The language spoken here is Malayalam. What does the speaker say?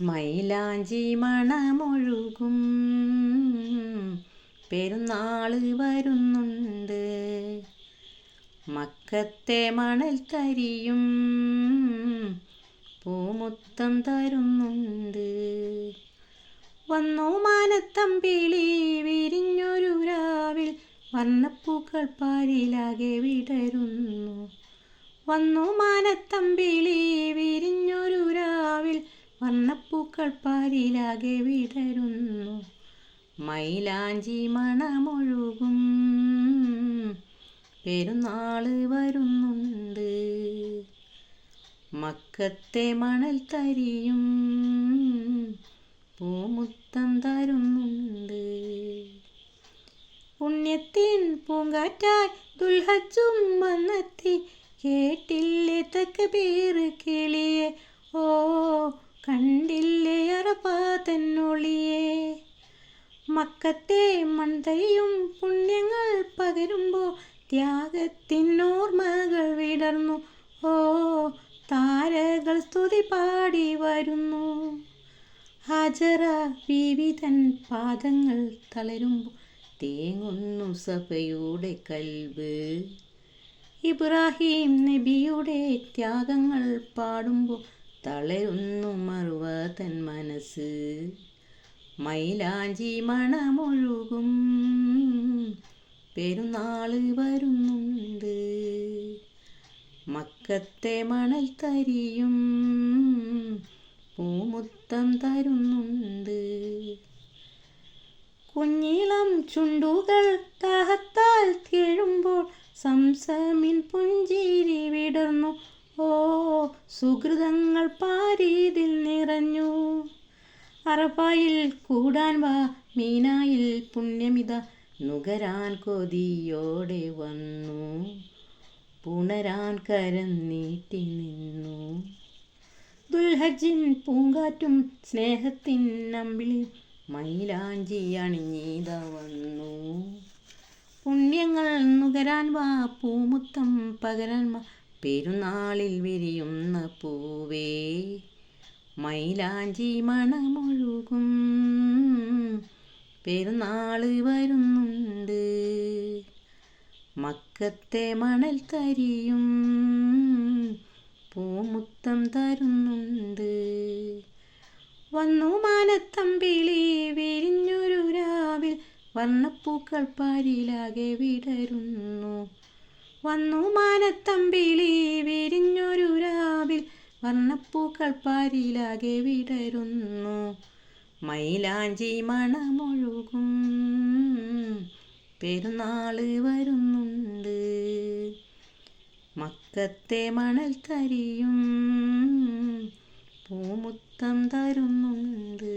മൈലാഞ്ചി മണമൊഴുകും. പെരുന്നാൾ വരുന്നുണ്ട്. മക്കത്തെ മണൽ തരിയും പൂമുത്തം തരുന്നുണ്ട്. വന്നു മാനത്തമ്പിളി വിരിഞ്ഞൊരു രാവിൽ. വർണപ്പൂക്കൾ പാരിലാകെ വിടരുന്നു. വന്നു മാനത്തമ്പിളി വിരിഞ്ഞൊരു രാവിൽ. വർണപ്പൂക്കൾ പാരിലാകെ വിടരുന്നു. മൈലാഞ്ചി മണമൊഴുകും. പെരുന്നാൾ വരുന്നുണ്ട്. മക്കത്തെ മണൽ തരിയും. പൂമുത്തം തരുന്നുണ്ട്. പുണ്യത്തിൻ പൂങ്കാറ്റായി ദുൽഹജും വന്നെത്തി. കേട്ടില്ലേ തക്ക പേര് കിളിയെ? ഓ കണ്ടില്ലേ അറപാതന്നൊളിയെ മക്കത്തെ മൺതയും പുണ്യങ്ങൾ പകരുമ്പോൾ ത്യാഗത്തിനോർമ്മകൾ വിടർന്നു. ഓ താരകൾ സ്തുതി പാടി വരുന്നു. ഹാജറ വിവിധൻ പാദങ്ങൾ തളരുമ്പോൾ തേങ്ങുന്നു സഭയുടെ കൽവ് ഇബ്രാഹിം നബിയുടെ ത്യാഗങ്ങൾ പാടുമ്പോൾ തളരുന്നു മറുവ തൻ മനസ്സ്. മൈലാഞ്ചി മണമൊഴുകും. പെരുന്നാൾ വരുന്നുണ്ട്. മക്കത്തെ മണൽ തരിയും. പൂമുത്തം തരുന്നുണ്ട്. കുഞ്ഞിളം ചുണ്ടുകൾ താഹത്താൽ സുഹൃതങ്ങൾ പാരീതിൽ നിറഞ്ഞു. അറപ്പായിൽ കൂടാൻ വാ മീനായിൽ പുണ്യമിത നുകരാൻ കൊതിയോടെ വന്നു. പുണരാൻ കരം നീട്ടി നിന്നു. ദുൽഹജിൻ പൂങ്കാറ്റും സ്നേഹത്തിൻ അമ്പിളി മൈലാഞ്ചി അണിഞ്ഞീത വന്നു. പുണ്യങ്ങൾ നുകരാൻ വാ പൂമുത്തം പകരാൻ പെരുന്നാളിൽ വിരിയുന്ന പൂവേ മൈലാഞ്ചി മണമൊഴുകും. പെരുന്നാൾ വരുന്നുണ്ട് മക്കത്തെ മണൽ തരിയും. പൂമുത്തം തരുന്നുണ്ട്. വന്നു മാനത്തമ്പിളി വിരിഞ്ഞൊരു രാവിൽ. വർണപ്പൂക്കൾ പാരിലാകെ വിടരുന്നു. വന്നു മാനത്തമ്പിളി വിരിഞ്ഞൊരു രാവിൽ വർണപ്പൂക്കൾ പാരിലാകെ വിടരുന്നു. മൈലാഞ്ചി മണമൊഴുകും പെരുന്നാൾ വരുന്നുണ്ട്. മക്കത്തെ മണൽ തരിയും പൂമുത്തം തരുന്നുണ്ട്.